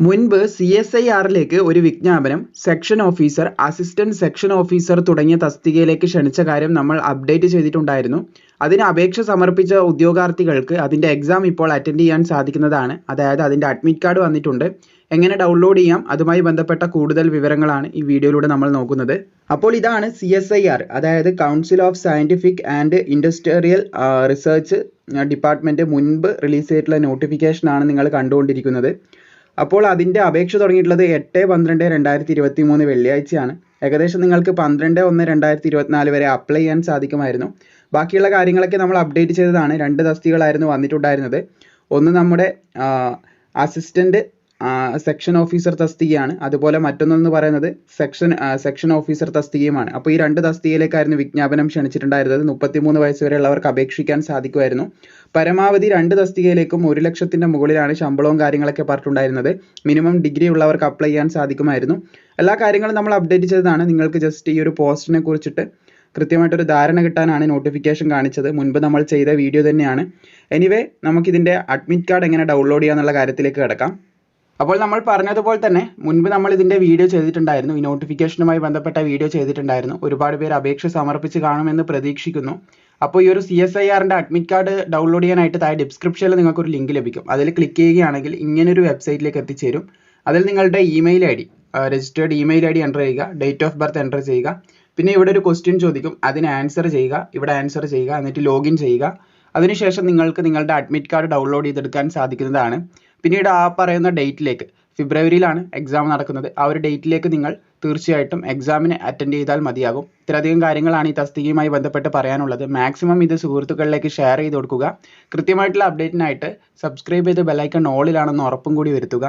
മുൻപ് C S I ആറിലേക്ക് ഒരു വിജ്ഞാപനം section officer assistant section officer തുടങ്ങിയ തസ്തികയിലേക്ക് ക്ഷണിച്ച കാര്യം നമ്മൾ അപ്ഡേറ്റ് ചെയ്തിട്ടുണ്ടായിരുന്നു. അതിന് അപേക്ഷ സമർപ്പിച്ച ഉദ്യോഗാർത്ഥികൾക്ക് അതിന്റെ എക്സാം ഇപ്പോൾ അറ്റൻഡ് ചെയ്യാൻ സാധിക്കുന്നതാണ്. അതായത് അതിന്റെ അഡ്മിറ്റ് കാർഡ് വന്നിട്ടുണ്ട്. എങ്ങനെ ഡൗൺലോഡ് ചെയ്യാം അതുമായി ബന്ധപ്പെട്ട കൂടുതൽ വിവരങ്ങളാണ് ഈ വീഡിയോയിലൂടെ നമ്മൾ നോക്കുന്നത്. അപ്പോൾ ഇതാണ് സി എസ് ഐ ആർ അതായത് council of scientific and industrial research department മുൻപ് റിലീസ് ചെയ്തിട്ടുള്ള നോട്ടിഫിക്കേഷനാണ് നിങ്ങൾ കണ്ടുകൊണ്ടിരിക്കുന്നത്. അപ്പോൾ അതിന്റെ അപേക്ഷ തുടങ്ങിയിട്ടുള്ളത് എട്ട് പന്ത്രണ്ട് രണ്ടായിരത്തി ഇരുപത്തി മൂന്ന് വെള്ളിയാഴ്ചയാണ്. ഏകദേശം നിങ്ങൾക്ക് പന്ത്രണ്ട് ഒന്ന് രണ്ടായിരത്തി ഇരുപത്തിനാല് വരെ അപ്ലൈ ചെയ്യാൻ സാധിക്കുമായിരുന്നു. ബാക്കിയുള്ള കാര്യങ്ങളൊക്കെ നമ്മൾ അപ്ഡേറ്റ് ചെയ്തതാണ്. രണ്ട് തസ്തികകളായിരുന്നു വന്നിട്ടുണ്ടായിരുന്നത്. ഒന്ന് നമ്മുടെ അസിസ്റ്റന്റ് സെക്ഷൻ ഓഫീസർ തസ്തികയാണ്. അതുപോലെ മറ്റൊന്നെന്ന് പറയുന്നത് സെക്ഷൻ സെക്ഷൻ ഓഫീസർ തസ്തികയുമാണ്. അപ്പോൾ ഈ രണ്ട് തസ്തികയിലേക്കായിരുന്നു വിജ്ഞാപനം ക്ഷണിച്ചിട്ടുണ്ടായിരുന്നത്. മുപ്പത്തിമൂന്ന് വയസ്സ് വരെയുള്ളവർക്ക് അപേക്ഷിക്കാൻ സാധിക്കുമായിരുന്നു. പരമാവധി രണ്ട് തസ്തികയിലേക്കും ഒരു ലക്ഷത്തിന്റെ മുകളിലാണ് ശമ്പളവും കാര്യങ്ങളൊക്കെ പറഞ്ഞിട്ടുണ്ടായിരുന്നത്. മിനിമം ഡിഗ്രി ഉള്ളവർക്ക് അപ്ലൈ ചെയ്യാൻ സാധിക്കുമായിരുന്നു. എല്ലാ കാര്യങ്ങളും നമ്മൾ അപ്ഡേറ്റ് ചെയ്തതാണ്. നിങ്ങൾക്ക് ജസ്റ്റ് ഈ ഒരു പോസ്റ്റിനെ കുറിച്ചിട്ട് കൃത്യമായിട്ടൊരു ധാരണ കിട്ടാനാണ് നോട്ടിഫിക്കേഷൻ കാണിച്ചത്. മുൻപ് നമ്മൾ ചെയ്ത വീഡിയോ തന്നെയാണ്. എനിവേ നമുക്കിതിന്റെ അഡ്മിറ്റ് കാർഡ് എങ്ങനെ ഡൗൺലോഡ് ചെയ്യാന്നുള്ള കാര്യത്തിലേക്ക് കിടക്കാം. അപ്പോൾ നമ്മൾ പറഞ്ഞതുപോലെ തന്നെ മുൻപ് നമ്മൾ ഇതിന്റെ വീഡിയോ ചെയ്തിട്ടുണ്ടായിരുന്നു. ഈ നോട്ടിഫിക്കേഷനുമായി ബന്ധപ്പെട്ട വീഡിയോ ചെയ്തിട്ടുണ്ടായിരുന്നു. ഒരുപാട് പേര് അപേക്ഷ സമർപ്പിച്ച് കാണുമെന്ന് പ്രതീക്ഷിക്കുന്നു. അപ്പോൾ ഈ ഒരു സി എസ് ഐ ആറിന്റെ അഡ്മിറ്റ് കാർഡ് ഡൗൺലോഡ് ചെയ്യാനായിട്ട് താഴെ ഡിസ്ക്രിപ്ഷനിൽ നിങ്ങൾക്കൊരു ലിങ്ക് ലഭിക്കും. അതിൽ ക്ലിക്ക് ചെയ്യുകയാണെങ്കിൽ ഇങ്ങനൊരു വെബ്സൈറ്റിലേക്ക് എത്തിച്ചേരും. അതിൽ നിങ്ങളുടെ email I D registered email I D enter ചെയ്യുക ഡേറ്റ് ഓഫ് ബർത്ത് എന്റർ ചെയ്യുക പിന്നെ ഇവിടെ ഒരു ക്വസ്റ്റ്യൻ ചോദിക്കും. അതിന് ആൻസർ ചെയ്യുക ഇവിടെ ആൻസർ ചെയ്യുക എന്നിട്ട് ലോഗിൻ ചെയ്യുക. അതിനുശേഷം നിങ്ങൾക്ക് നിങ്ങളുടെ അഡ്മിറ്റ് കാർഡ് ഡൗൺലോഡ് ചെയ്തെടുക്കാൻ സാധിക്കുന്നതാണ്. പിന്നീട് ആ പറയുന്ന ഡേറ്റിലേക്ക് ഫെബ്രുവരിയിലാണ് എക്സാം നടക്കുന്നത്. ആ ഒരു ഡേറ്റിലേക്ക് നിങ്ങൾ തീർച്ചയായിട്ടും എക്സാമിന് അറ്റൻഡ് ചെയ്താൽ മതിയാകും. ഇത്രയധികം കാര്യങ്ങളാണ് ഈ തസ്തികയുമായി ബന്ധപ്പെട്ട് പറയാനുള്ളത്. മാക്സിമം ഇത് സുഹൃത്തുക്കളിലേക്ക് ഷെയർ ചെയ്ത് കൊടുക്കുക. കൃത്യമായിട്ടുള്ള അപ്ഡേറ്റിനായിട്ട് സബ്സ്ക്രൈബ് ചെയ്ത് ബെല്ലൈക്കൺ ഓളിലാണെന്ന് ഉറപ്പും കൂടി വരുത്തുക.